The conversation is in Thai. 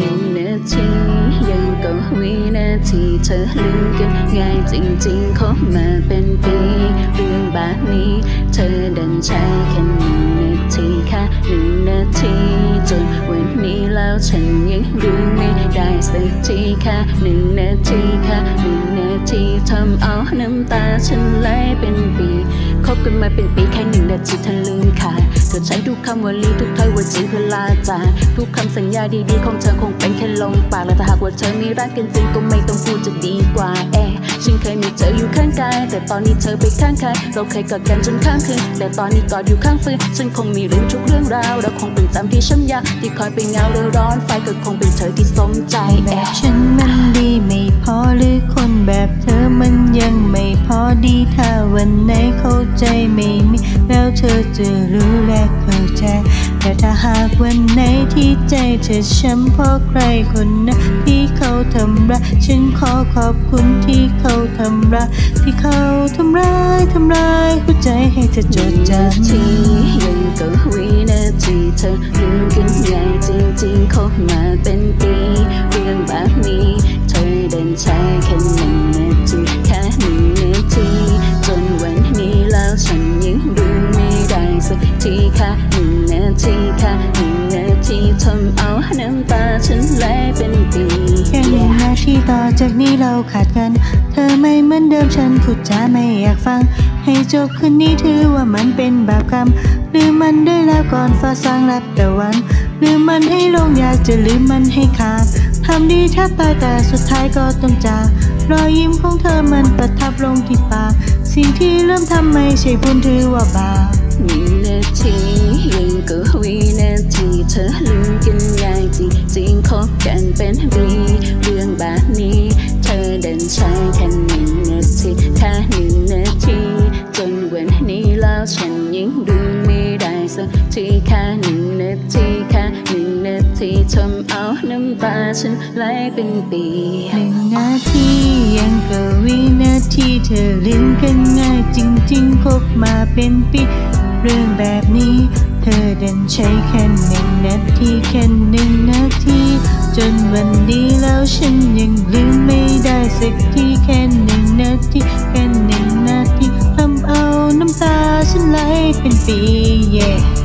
นึ่งนาทียังก็วินาทีเธอลืมกันง่ายจริงๆคบมาเป็นปีเรื่องแบบนี้ เธอเดินใช้แค่หนึ่งนาทีแค่หนึ่งนาทีจนวันนี้แล้วฉันยังลืมไม่ได้สักทีแค่หนึ่งนาทีแค่หนึ่งนาทีทำเอา น้ำตาฉันไหลเป็นปีคบกันมาเป็นปีแค่หนึ่งนาทีเธอลืมขาดเธอใช้ทุกคำวลีทุกถ้อยวาจีเพื่อลาจาทุกคำสัญญาดีๆ ของเธอคงเป็นแค่ลมปากและถ้าหากว่าเธอมีรักกันจริงก็ไม่ต้องพูดจะดีกว่าเอฉันเคยมีเธออยู่ข้างกาย แต่ตอนนี้เธอไปข้างใครเราเคยกอดกันจนข้างคืนแต่ตอนนี้กอดอยู่ข้างฟืนฉันคงมีลืมทุกเรื่องราวและคงเป็นจำที่ช้ำยาที่คอยไปเงาเรือร้อนไฟก็คงเป็นเธอที่สมใจแบเอะบฉันมันดีไม่พอหรือคนแบบเธอมันยังไม่พอดีถ้าวันไหนเข้าใจไม่มี แล้วเธอจะรู้และเข้าใจ แต่ถ้าหากวันไหนที่ใจเธอช้ำเพราะใครคนนั้นที่เขาทำร้ายฉันขอขอบคุณที่เขาทำร้ายที่เขาทำร้ายทำร้ายหัวใจให้เธอจดจนาทียังก็วินาทีเธอลืมกันง่ายจริงๆคบมาเป็นปี เรื่องแบบนี้เธอเดินใช้แค่หนึ่ง สักทีแค่หนึ่งนาทีแค่หนึ่งนาทีทำเอาน้ำตาฉันไหลเป็นปีแค่หนึ่งนาทีต่อจากนี้เราขาดกัน เธอไม่เหมือนเดิมฉันพูดจาไม่อยากฟัง ให้จบคืนนี้ถือว่ามันเป็นบาปกรรมลืมมันได้แล้วก่อนฟ้าสร้างรับตะวันลืมมันให้ลงอยากจะลืมมันให้ขาดทำดีแทบตายแต่สุดท้ายก็ต้องจากรอยยิ้มของเธอมันประทับลงที่ปากสิ่งที่เริ่มทำไม่ใช่บุญถือว่าบาป หนึ่งนาทียังก็วินาทีเธอลืมกันง่ายจริงจริงคบกันเป็นปีเรื่องแบบนี้ เธอเดินใช้แค่หนึ่งนาทีแค่หนึ่งนาทีจนวันนี้แล้วฉันยังลืมไม่ได้สักทีแค่หนึ่งนาทีแค่หนึ่งนาทีทำเอาน้ำตาฉันไหลเป็นปีหนึ่งนาทียังก็วิน ที่เธอลืมกันง่ายจริงๆคบมาเป็นปีเรื่องแบบนี้ เธอเดินใช้แค่หนึ่งนาทีแค่หนึ่งนาที จนวันนี้แล้วฉันยังลืมไม่ได้สักทีแค่หนึ่งนาทีแค่หนึ่งนาทีทำเอาน้ำตาฉันไหลเป็นปี yeah